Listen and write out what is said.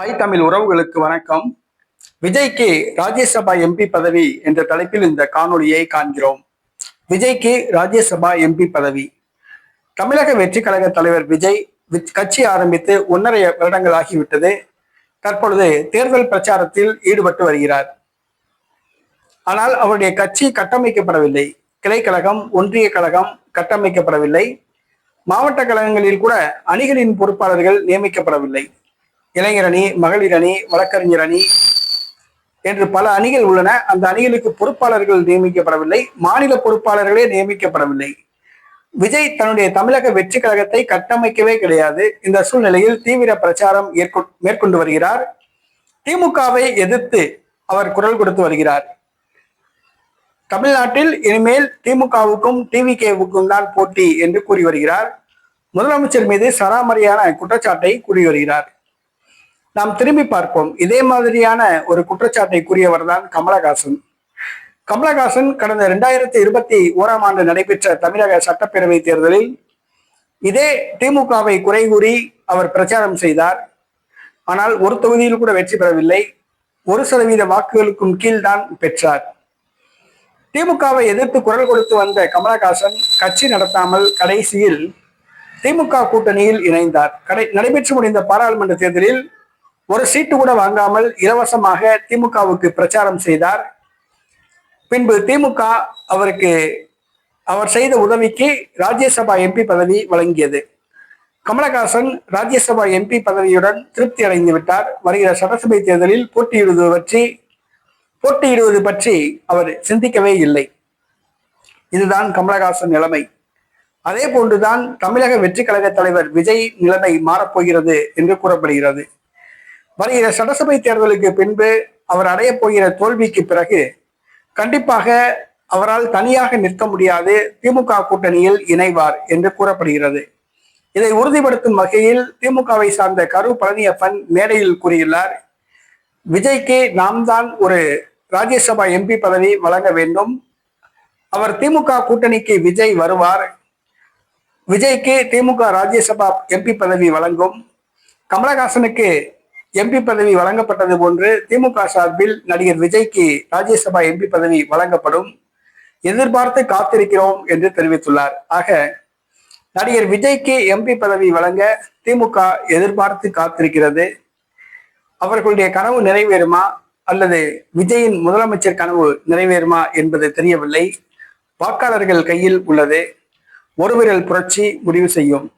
தாய் தமிழ் உறவுகளுக்கு வணக்கம். விஜய்க்கு ராஜ்யசபா எம்பி பதவி என்ற தலைப்பில் இந்த காணொளியை காண்கிறோம். விஜய்க்கு ராஜ்யசபா எம்பி பதவி. தமிழக வெற்றி கழக தலைவர் விஜய் கட்சி ஆரம்பித்து ஒன்றரை வருடங்கள் ஆகிவிட்டது. தற்பொழுது தேர்தல் பிரச்சாரத்தில் ஈடுபட்டு வருகிறார். ஆனால் அவருடைய கட்சி கட்டமைக்கப்படவில்லை. கிளை கழகம் ஒன்றிய கழகம் கட்டமைக்கப்படவில்லை. மாவட்ட கழகங்களில் கூட அணிகளின் பொறுப்பாளர்கள் நியமிக்கப்படவில்லை. இளைஞர் அணி மகளிர் அணி வழக்கறிஞர் அணி என்று பல அணிகள் உள்ளன. அந்த அணிகளுக்கு பொறுப்பாளர்கள் நியமிக்கப்படவில்லை. மாநில பொறுப்பாளர்களே நியமிக்கப்படவில்லை. விஜய் தன்னுடைய தமிழக வெற்றி கழகத்தை கட்டமைக்கவே கிடையாது. இந்த சூழ்நிலையில் தீவிர பிரச்சாரம் மேற்கொண்டு வருகிறார். திமுகவை எதிர்த்து அவர் குரல் கொடுத்து வருகிறார். தமிழ்நாட்டில் இனிமேல் திமுகவுக்கும் டிவிகேவுக்கும் தான் போட்டி என்று கூறி வருகிறார். முதலமைச்சர் மீது சராமரியான குற்றச்சாட்டை கூறி வருகிறார். நாம் திரும்பி பார்ப்போம். இதே மாதிரியான ஒரு குற்றச்சாட்டை கூறியவர் தான் கமலஹாசன். கமலஹாசன் கடந்த இரண்டாயிரத்தி இருபத்தி ஓராம் ஆண்டு நடைபெற்ற தமிழக சட்டப்பேரவை தேர்தலில் இதே திமுகவை குறை கூறி அவர் பிரச்சாரம் செய்தார். ஆனால் ஒரு தொகுதியில் கூட வெற்றி பெறவில்லை. ஒரு சதவீத வாக்குகளுக்கும் கீழ்தான் பெற்றார். திமுகவை எதிர்த்து குரல் கொடுத்து வந்த கமலஹாசன் கட்சி நடத்தாமல் கடைசியில் திமுக கூட்டணியில் இணைந்தார். கடை நடைபெற்று முடிந்த பாராளுமன்ற தேர்தலில் ஒரு சீட்டு கூட வாங்காமல் இலவசமாக திமுகவுக்கு பிரச்சாரம் செய்தார். பின்பு திமுக அவருக்கு அவர் செய்த உதவிக்கு ராஜ்யசபா எம்பி பதவி வழங்கியது. கமலஹாசன் ராஜ்யசபா எம்பி பதவியுடன் திருப்தி அடைந்து விட்டார். வருகிற சட்டசபை தேர்தலில் போட்டியிடுவது பற்றி போட்டியிடுவது பற்றி அவர் சிந்திக்கவே இல்லை. இதுதான் கமலஹாசன் நிலைமை. அதே போன்றுதான் தமிழக வெற்றி கழக தலைவர் விஜய் நிலைமை மாறப்போகிறது என்று கூறப்படுகிறது. வருகிற சட்டசபை தேர்தலுக்கு பின்பு அவர் அடைய போகிற தோல்விக்கு பிறகு கண்டிப்பாக அவரால் தனியாக நிற்க முடியாது. திமுக கூட்டணியில் இணைவார் என்று கூறப்படுகிறது. இதை உறுதிப்படுத்தும் வகையில் திமுகவை சார்ந்த கரு பழனியப்பன் மேடையில் கூறியுள்ளார். விஜய்க்கு நாம் தான் ஒரு ராஜ்யசபா எம்பி பதவி வழங்க வேண்டும். அவர் திமுக கூட்டணிக்கு விஜய் வருவார். விஜய்க்கு திமுக ராஜ்யசபா எம்பி பதவி வழங்கும். கமலஹாசனுக்கு எம்பி பதவி வழங்கப்பட்டது போன்று திமுக சார்பில் நடிகர் விஜய்க்கு ராஜ்யசபா எம்பி பதவி வழங்கப்படும் எதிர்பார்த்து காத்திருக்கிறோம் என்று தெரிவித்துள்ளார். ஆக நடிகர் விஜய்க்கு எம்பி பதவி வழங்க திமுக எதிர்பார்த்து காத்திருக்கிறது. அவர்களுடைய கனவு நிறைவேறுமா? அல்லது விஜயின் முதலமைச்சர் கனவு நிறைவேறுமா என்பது தெரியவில்லை. வாக்காளர்கள் கையில் உள்ளது. ஒரு விரல் புரட்சி முடிவு செய்யும்.